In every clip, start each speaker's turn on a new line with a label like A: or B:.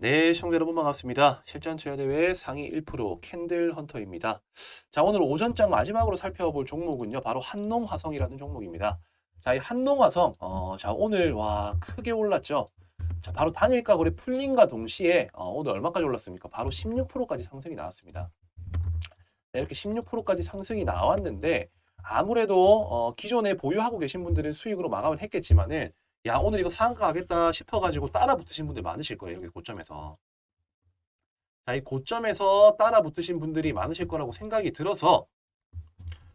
A: 네, 시청자 여러분 반갑습니다. 실전 투자대회 상위 1% 캔들 헌터입니다. 자, 오늘 오전장 마지막으로 살펴볼 종목은요, 바로 한농화성이라는 종목입니다. 자, 이 한농화성, 어, 자, 오늘 와 크게 올랐죠. 자, 바로 단일가 거래 풀림과 동시에 어, 오늘 얼마까지 올랐습니까? 바로 16%까지 상승이 나왔습니다. 네, 이렇게 16%까지 상승이 나왔는데 아무래도 어, 기존에 보유하고 계신 분들은 수익으로 마감을 했겠지만은 야 오늘 이거 상한가 가겠다 싶어가지고 따라 붙으신 분들 많으실 거예요 여기 고점에서 자 이 고점에서 따라 붙으신 분들이 많으실 거라고 생각이 들어서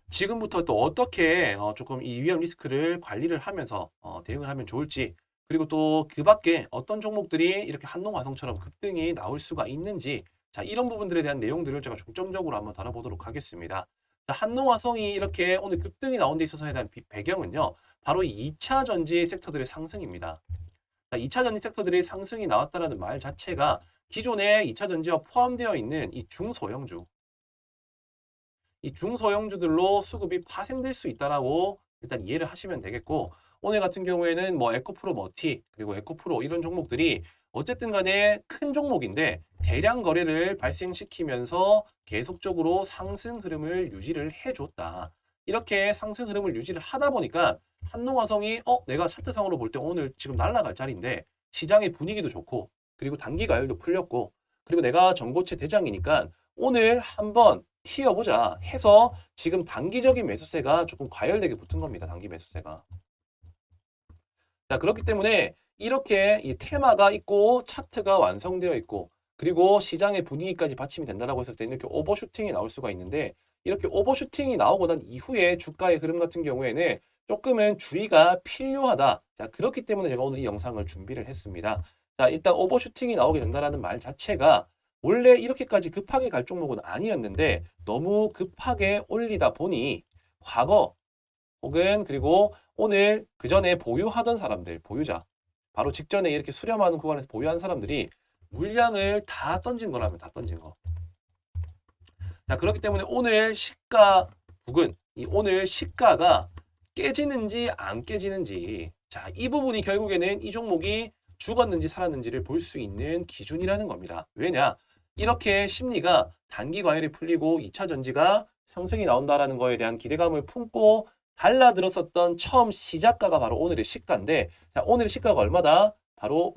A: 지금부터 또 어떻게 어, 조금 이 위험 리스크를 관리를 하면서 어, 대응을 하면 좋을지 그리고 또 그 밖에 어떤 종목들이 이렇게 한농화성처럼 급등이 나올 수가 있는지 자 이런 부분들에 대한 내용들을 제가 중점적으로 한번 다뤄보도록 하겠습니다. 자, 한농화성이 이렇게 오늘 급등이 나온 데 있어서에 대한 비- 배경은요. 바로 이 2차 전지 섹터들의 상승입니다. 자, 2차 전지 섹터들의 상승이 나왔다라는 말 자체가 기존에 2차 전지와 포함되어 있는 이 중소형주, 이 중소형주들로 수급이 파생될 수 있다라고 일단 이해를 하시면 되겠고 오늘 같은 경우에는 뭐 에코프로 머티 그리고 에코프로 이런 종목들이 어쨌든 간에 큰 종목인데 대량 거래를 발생시키면서 계속적으로 상승 흐름을 유지를 해줬다. 이렇게 상승 흐름을 유지를 하다 보니까 한농화성이 어 내가 차트상으로 볼 때 오늘 지금 날아갈 자리인데 시장의 분위기도 좋고 그리고 단기 가열도 풀렸고 그리고 내가 전고체 대장이니까 오늘 한번 튀어보자 해서 지금 단기적인 매수세가 조금 과열되게 붙은 겁니다. 단기 매수세가. 자 그렇기 때문에 이렇게 이 테마가 있고 차트가 완성되어 있고 그리고 시장의 분위기까지 받침이 된다라고 했을 때 이렇게 오버슈팅이 나올 수가 있는데 이렇게 오버슈팅이 나오고 난 이후에 주가의 흐름 같은 경우에는 조금은 주의가 필요하다. 자, 그렇기 때문에 제가 오늘 이 영상을 준비를 했습니다. 자, 일단 오버슈팅이 나오게 된다라는 말 자체가 원래 이렇게까지 급하게 갈 종목은 아니었는데 너무 급하게 올리다 보니 과거 혹은 그리고 오늘 그 전에 보유하던 사람들, 보유자, 바로 직전에 이렇게 수렴하는 구간에서 보유한 사람들이 물량을 다 던진 거라면 다 던진 거. 자, 그렇기 때문에 오늘 시가 부근, 이 오늘 시가가 깨지는지 안 깨지는지, 자, 이 부분이 결국에는 이 종목이 죽었는지 살았는지를 볼 수 있는 기준이라는 겁니다. 왜냐? 이렇게 심리가 단기 과열이 풀리고 2차 전지가 상승이 나온다라는 거에 대한 기대감을 품고 달라들었었던 처음 시작가가 바로 오늘의 시가인데, 자, 오늘의 시가가 얼마다? 바로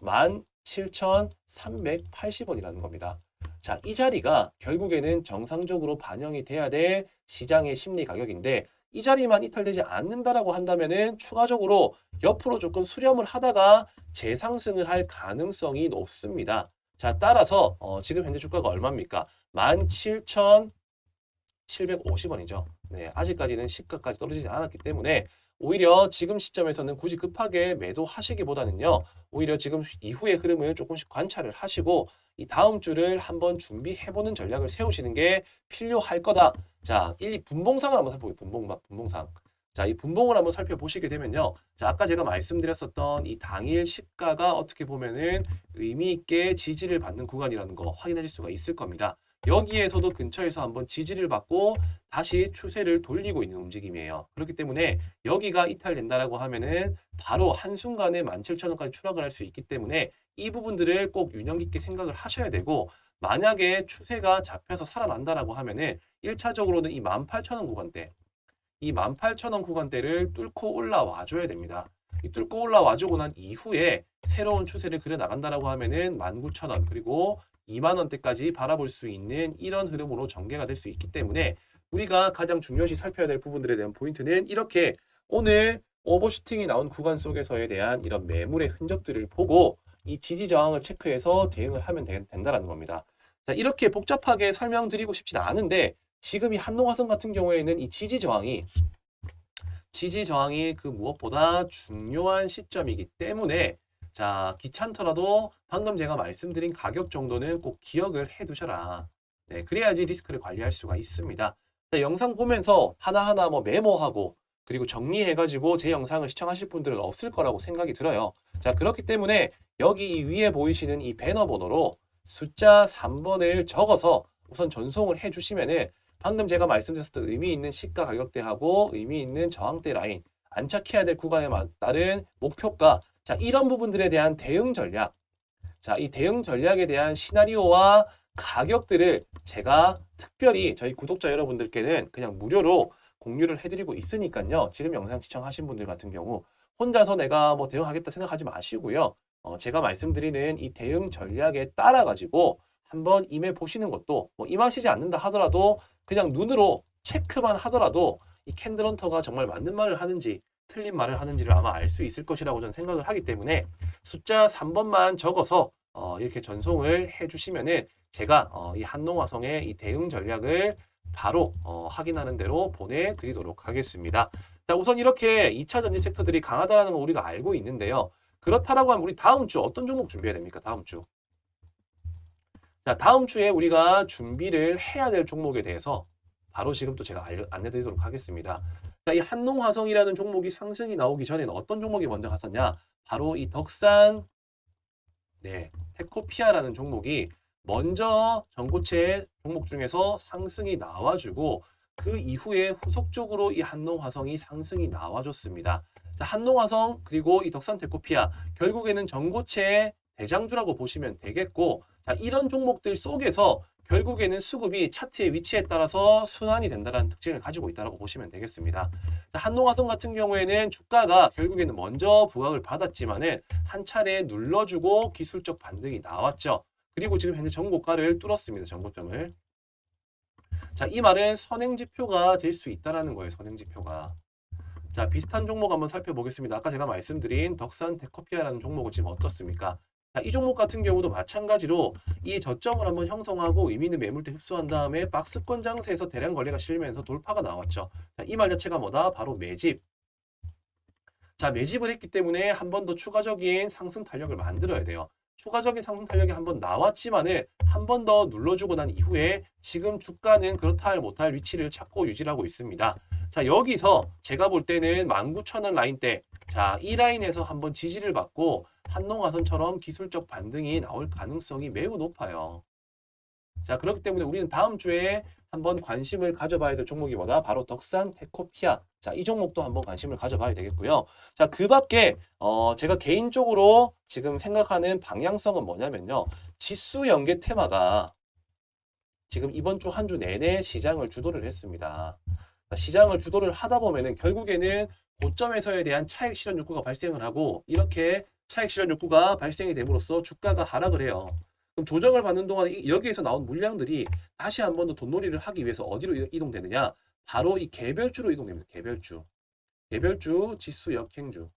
A: 17,380원이라는 겁니다. 자, 이 자리가 결국에는 정상적으로 반영이 돼야 될 시장의 심리 가격인데 이 자리만 이탈되지 않는다라고 한다면은 추가적으로 옆으로 조금 수렴을 하다가 재상승을 할 가능성이 높습니다. 자, 따라서 어, 지금 현재 주가가 얼마입니까? 17,750원이죠. 네, 아직까지는 시가까지 떨어지지 않았기 때문에 오히려 지금 시점에서는 굳이 급하게 매도하시기보다는요. 오히려 지금 이후의 흐름을 조금씩 관찰을 하시고 이 다음 주를 한번 준비해보는 전략을 세우시는 게 필요할 거다. 자, 1, 2 분봉상을 한번 살펴볼게요. 분봉, 분봉상. 자, 이 분봉을 한번 살펴보시게 되면요. 자, 아까 제가 말씀드렸었던 이 당일 시가가 어떻게 보면은 의미 있게 지지를 받는 구간이라는 거 확인하실 수가 있을 겁니다. 여기에서도 근처에서 한번 지지를 받고 다시 추세를 돌리고 있는 움직임이에요. 그렇기 때문에 여기가 이탈된다라고 하면은 바로 한순간에 17,000원까지 추락을 할 수 있기 때문에 이 부분들을 꼭 유념 깊게 생각을 하셔야 되고 만약에 추세가 잡혀서 살아난다라고 하면은 1차적으로는 이 18,000원 구간대 이 18,000원 구간대를 뚫고 올라와 줘야 됩니다. 이 뚫고 올라와 주고 난 이후에 새로운 추세를 그려 나간다라고 하면은 19,000원 그리고 2만 원대까지 바라볼 수 있는 이런 흐름으로 전개가 될 수 있기 때문에 우리가 가장 중요시 살펴야 될 부분들에 대한 포인트는 이렇게 오늘 오버슈팅이 나온 구간 속에서에 대한 이런 매물의 흔적들을 보고 이 지지 저항을 체크해서 대응을 하면 되- 된다라는 겁니다. 자, 이렇게 복잡하게 설명드리고 싶진 않은데 지금 이 한농화성 같은 경우에는 이 지지 저항이 지지 저항이 그 무엇보다 중요한 시점이기 때문에 자, 귀찮더라도 방금 제가 말씀드린 가격 정도는 꼭 기억을 해 두셔라. 네, 그래야지 리스크를 관리할 수가 있습니다. 자, 영상 보면서 하나하나 뭐 메모하고 그리고 정리해가지고 제 영상을 시청하실 분들은 없을 거라고 생각이 들어요. 자, 그렇기 때문에 여기 이 위에 보이시는 이 배너 번호로 숫자 3번을 적어서 우선 전송을 해 주시면은 방금 제가 말씀드렸던 의미 있는 시가 가격대하고 의미 있는 저항대 라인 안착해야 될 구간에 마- 따른 목표가 자 이런 부분들에 대한 대응 전략 자, 이 대응 전략에 대한 시나리오와 가격들을 제가 특별히 저희 구독자 여러분들께는 그냥 무료로 공유를 해드리고 있으니까요. 지금 영상 시청하신 분들 같은 경우 혼자서 내가 뭐 대응하겠다 생각하지 마시고요. 어, 제가 말씀드리는 이 대응 전략에 따라 가지고 한번 임해 보시는 것도 뭐 임하시지 않는다 하더라도 그냥 눈으로 체크만 하더라도 이 캔들 헌터가 정말 맞는 말을 하는지 틀린 말을 하는지를 아마 알 수 있을 것이라고 저는 생각을 하기 때문에 숫자 3번만 적어서 어, 이렇게 전송을 해주시면은 제가 어, 이 한농화성의 이 대응 전략을 바로 어, 확인하는 대로 보내드리도록 하겠습니다. 자, 우선 이렇게 2차 전지 섹터들이 강하다는 걸 우리가 알고 있는데요. 그렇다라고 하면 우리 다음 주 어떤 종목 준비해야 됩니까? 다음 주. 자, 다음 주에 우리가 준비를 해야 될 종목에 대해서 바로 지금 또 제가 알려, 안내드리도록 하겠습니다. 자, 이 한농화성이라는 종목이 상승이 나오기 전에는 어떤 종목이 먼저 갔었냐? 바로 이 덕산, 네, 테코피아라는 종목이 먼저 전고체 종목 중에서 상승이 나와주고 그 이후에 후속적으로 이 한농화성이 상승이 나와줬습니다. 자, 한농화성 그리고 이 덕산테코피아 결국에는 전고체의 대장주라고 보시면 되겠고 자, 이런 종목들 속에서 결국에는 수급이 차트의 위치에 따라서 순환이 된다는 특징을 가지고 있다고 보시면 되겠습니다. 자, 한농화성 같은 경우에는 주가가 결국에는 먼저 부각을 받았지만 은 한 차례 눌러주고 기술적 반등이 나왔죠. 그리고 지금 현재 전고가를 뚫었습니다. 전고점을. 자, 이 말은 선행지표가 될 수 있다라는 거예요. 선행지표가. 자, 비슷한 종목 한번 살펴보겠습니다. 아까 제가 말씀드린 덕산 테코피아라는 종목은 지금 어떻습니까? 자, 이 종목 같은 경우도 마찬가지로 이 저점을 한번 형성하고 의미 있는 매물대 흡수한 다음에 박스권 장세에서 대량 거래가 실리면서 돌파가 나왔죠. 자, 이말 자체가 뭐다? 바로 매집. 자, 매집을 했기 때문에 한 번 더 추가적인 상승 탄력을 만들어야 돼요. 추가적인 상승 탄력이 한 번 나왔지만은 한 번 더 눌러주고 난 이후에 지금 주가는 그렇다 할 못할 위치를 찾고 유지하고 있습니다. 자, 여기서 제가 볼 때는 19,000원 라인 때, 자, 이 라인에서 한번 지지를 받고 한농화선처럼 기술적 반등이 나올 가능성이 매우 높아요. 자, 그렇기 때문에 우리는 다음 주에 한번 관심을 가져봐야 될 종목이 뭐다? 바로 덕산 테코피아. 자, 이 종목도 한번 관심을 가져봐야 되겠고요. 자, 그 밖에, 어, 제가 개인적으로 지금 생각하는 방향성은 뭐냐면요. 지수 연계 테마가 지금 이번 주 한주 내내 시장을 주도를 했습니다. 시장을 주도를 하다 보면은 결국에는 고점에서에 대한 차익 실현 욕구가 발생을 하고 이렇게 차익 실현 욕구가 발생이 됨으로써 주가가 하락을 해요. 그럼 조정을 받는 동안 이- 여기에서 나온 물량들이 다시 한 번 더 돈놀이를 하기 위해서 어디로 이- 이동되느냐? 바로 이 개별주로 이동됩니다. 개별주. 개별주 지수 역행주.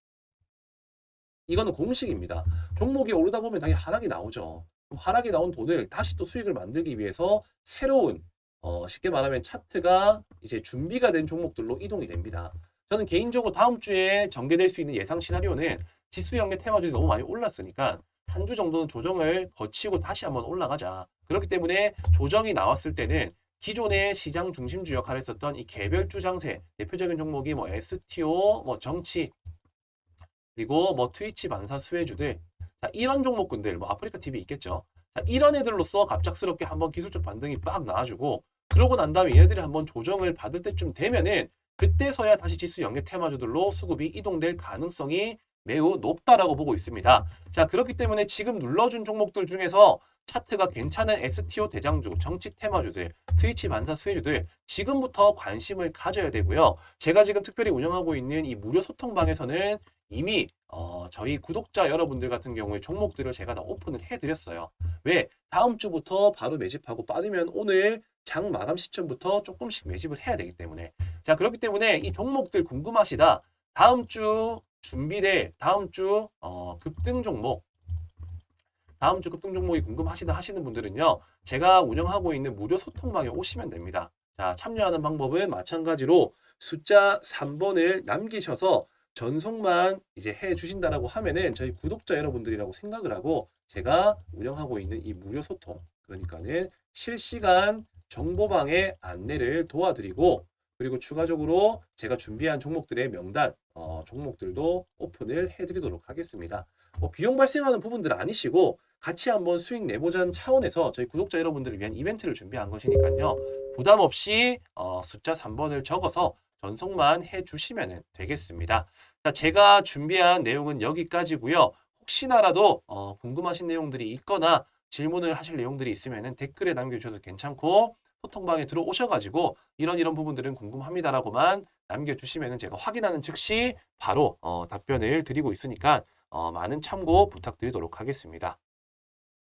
A: 이거는 공식입니다. 종목이 오르다 보면 당연히 하락이 나오죠. 하락이 나온 돈을 다시 또 수익을 만들기 위해서 새로운 어, 쉽게 말하면 차트가 이제 준비가 된 종목들로 이동이 됩니다. 저는 개인적으로 다음 주에 전개될 수 있는 예상 시나리오는 지수 연계 테마주들이 너무 많이 올랐으니까 한 주 정도는 조정을 거치고 다시 한번 올라가자. 그렇기 때문에 조정이 나왔을 때는 기존의 시장 중심주 역할을 했었던 이 개별주 장세 대표적인 종목이 뭐 STO, 뭐 정치 그리고 뭐 트위치 반사 수혜주들 자, 이런 종목군들 뭐 아프리카 TV 있겠죠. 자, 이런 애들로서 갑작스럽게 한번 기술적 반등이 빡 나와주고 그러고 난 다음에 얘네들이 한번 조정을 받을 때쯤 되면은 그때서야 다시 지수 연계 테마주들로 수급이 이동될 가능성이 매우 높다라고 보고 있습니다. 자, 그렇기 때문에 지금 눌러준 종목들 중에서 차트가 괜찮은 STO 대장주, 정치 테마주들, 트위치 반사 수혜주들 지금부터 관심을 가져야 되고요. 제가 지금 특별히 운영하고 있는 이 무료 소통방에서는 이미 어, 저희 구독자 여러분들 같은 경우에 종목들을 제가 다 오픈을 해드렸어요. 왜? 다음 주부터 바로 매집하고 빠르면 오늘 장 마감 시점부터 조금씩 매집을 해야 되기 때문에. 자 그렇기 때문에 이 종목들 궁금하시다. 다음 주 준비될 다음 주 어, 급등 종목. 다음 주 급등 종목이 궁금하시다 하시는 분들은요 제가 운영하고 있는 무료 소통방에 오시면 됩니다. 자 참여하는 방법은 마찬가지로 숫자 3번을 남기셔서 전송만 이제 해 주신다라고 하면은 저희 구독자 여러분들이라고 생각을 하고 제가 운영하고 있는 이 무료 소통 그러니까는 실시간 정보방의 안내를 도와드리고 그리고 추가적으로 제가 준비한 종목들의 명단 어, 종목들도 오픈을 해드리도록 하겠습니다. 뭐 비용 발생하는 부분들 아니시고 같이 한번 수익 내보자는 차원에서 저희 구독자 여러분들을 위한 이벤트를 준비한 것이니까요. 부담 없이 어, 숫자 3번을 적어서 전송만 해주시면 되겠습니다. 자, 제가 준비한 내용은 여기까지고요. 혹시나라도 어, 궁금하신 내용들이 있거나 질문을 하실 내용들이 있으면 댓글에 남겨주셔도 괜찮고 소통방에 들어오셔가지고 이런 이런 부분들은 궁금합니다라고만 남겨주시면 제가 확인하는 즉시 바로 어, 답변을 드리고 있으니까 어, 많은 참고 부탁드리도록 하겠습니다.